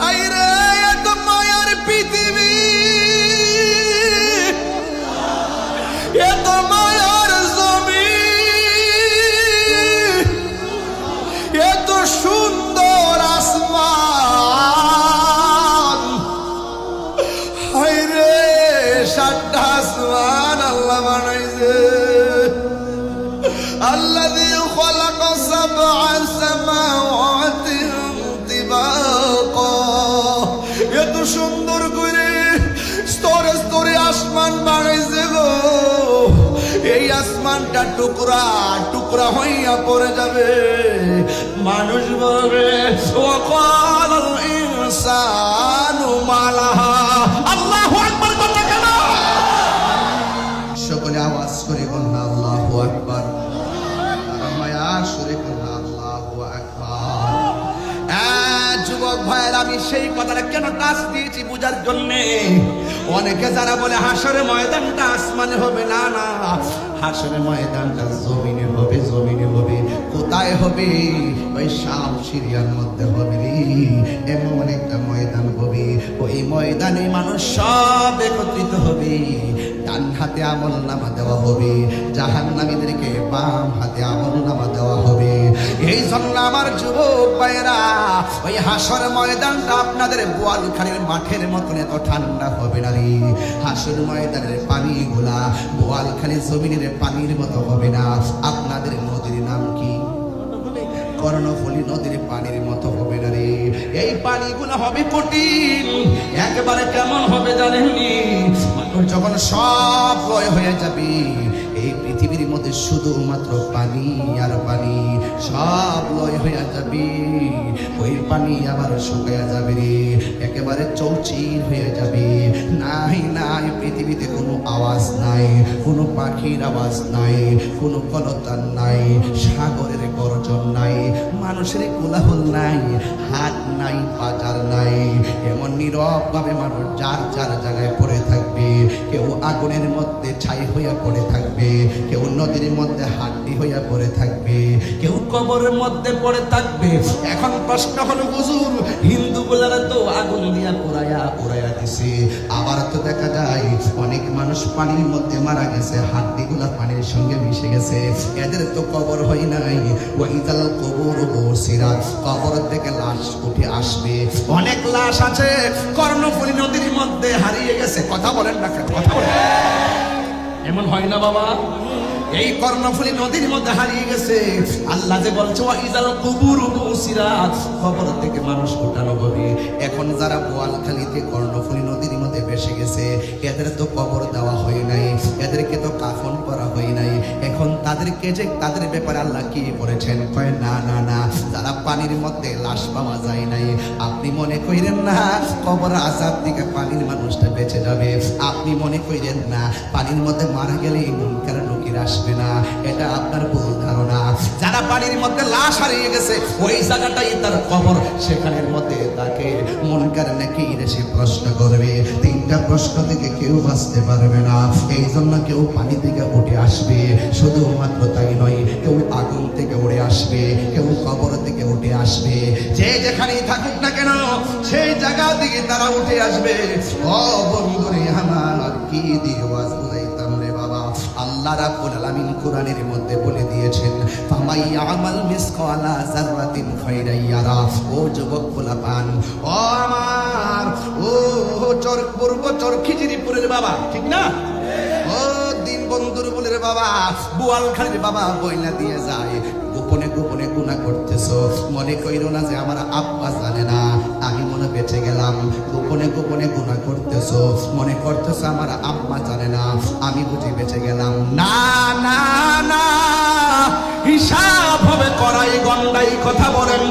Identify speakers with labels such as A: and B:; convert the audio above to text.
A: আইরে, এত মায়ার পৃথিবী। এত মায়ার জমি। এত সুন্দর আসমান। হাইরে, সাতটা আসমান আল্লাহ বানাইছে। আল্লাহ দিয়ে খলাক সাবআ আসমানটা টুকরা টুকরা হইয়া পড়ে যাবে। মানুষ বলবে সকলে আওয়াজ করে যুবক আমি সেই কথাটা কেন টাচ দিয়েছি বুঝার জন্য? অনেকে যারা বলে হাসরে ময়দানটা আসমানে হবে। না না। হাসরে ময়দানটা জমিনে হবে জমিনে হবে, কোথায় হবে? ওই শাম সিরিয়ার মধ্যে হবে এমন একটা ময়দান হবে। ওই ময়দানে মানুষ সব একত্রিত হবে। ডান হাতে আমল নামা দেওয়া হবে। জাহান নামীদেরকে বাম যুবক ওই হাসর ময়দানটা আপনাদের মাঠের মতন এত ঠান্ডা হবে না রে। হাসর ময়দানের জমিনের পানির মতো হবে না। আপনাদের নদীর নাম কি? কর্ণফুলী নদীর পানির মতো হবে না রে। এই পানিগুলো হবে কঠিন। একেবারে কেমন হবে জানেননি? মানুষ যখন সব হয়ে যাবে এই পৃথিবীর মধ্যে শুধুমাত্র পানি আর পানি সব লয় হয়ে যাবে। ওই পানি আবার শুকাইয়া যাবে রে, একেবারে চৌচির হয়ে যাবে। নাই নাই, পৃথিবীতে কোনো আওয়াজ নাই, কোনো পাখির আওয়াজ নাই, কোনো কলতান নাই, সাগরের গর্জন নাই, মানুষের কোলাহল নাই, হাত নাই বাজার নাই, এমন নীরব ভাবে মানুষ যার যার জায়গায় পড়ে থাকবে। কেউ আগুনের মধ্যে ছাই হইয়া পড়ে থাকবে, কেউ নদীর মধ্যে হাড্ডি হইয়া পড়ে থাকবে, কেউ কবরের মধ্যে পড়ে থাকবে। এখন প্রশ্ন হলো, হুজুর, হিন্দু বলার তো আগুন দিয়া পোড়াইয়া দিছে আবার তো দেখা যায়, অনেক মানুষ পানির মধ্যে মারা গেছে, হাড্ডিগুলা পানির সঙ্গে মিশে গেছে। এদের তো কবর হয় নাই। ওয়াইদাল কবর বসিরা কবর থেকে লাশ উঠে আসবে। অনেক লাশ আছে, কর্ণফুলী নদীর মধ্যে হারিয়ে গেছে। কথা বলেন না কথা বলেন। এমন হয় না বাবা? এই কর্ণফুলী নদীর মধ্যে হারিয়ে গেছে। আল্লাহ যে বলছে ওয়াইদাল কুবুর মুসিরাত কবর থেকে মানুষ উঠানো হবে এখন যারা বোয়ালখালীতে কর্ণফুলী নদীর মধ্যে ভেসে গেছে, এদের তো কবর দেওয়া হয় নাই, এদেরকে তো কাফন করা হয় নাই। এখন তাদেরকে যে, তাদের ব্যাপারে আল্লাহ কি বলেছেন? কয়, না না না, যারা পানির মধ্যে লাশ পাওয়া যায় নাই, আপনি মনে কইরেন না, কবর আজাব থেকে পানির মানুষটা বেঁচে যাবে? আপনি মনে কইরেন না, পানির মধ্যে মারা গেলে মুনকার নকির আসবে না, এটা আপনার ভুল ধারণা। যারা পানির মধ্যে লাশ হারিয়ে গেছে, ওই জায়গাটাই তার কবর। সেখানের মধ্যে তাকে মুনকার নাকি এসে প্রশ্ন করবে। তিনটা প্রশ্ন থেকে কেউ বাঁচতে পারবে না। এই জন্য কেউ পানি থেকে উঠে আসবে। শুধুমাত্র তাই নয়, কেউ আগুন থেকে উড়ে আসবে, কেউ কবর থেকে উঠে আসবে। যে যেখানেই থাকুক না কেন, সেই জায়গা থেকে তারা উঠে আসবে। ও রাব্বুল আলামিন কোরআনের মধ্যে বলে দিয়েছেন, ফামাই আমাল মিসকালা যাররাতিন খাইরাই ইয়ারা। ও যুবক পোলাপান, ও আমার, ও চর, পূর্ব চর খিচিরিপুরের বাবা, ঠিক না? দিন বন্ধুর বলের বাবা, বুয়াল খালির বাবা বইলা দিয়ে যায়। গোপনে গোপনে গুণা করতেছ। মনে কইরো না যে আমার আব্বা জানে না। আমি মনে বেঁচে গেলাম। গোপনে গোপনে গুণা করতেছ। মনে করতেছো আমার আম্মা জানে না। আমি বুঝি বেঁচে গেলাম। না না না। হিসাব হবে করাই গন্ডাই, কথা বলেন।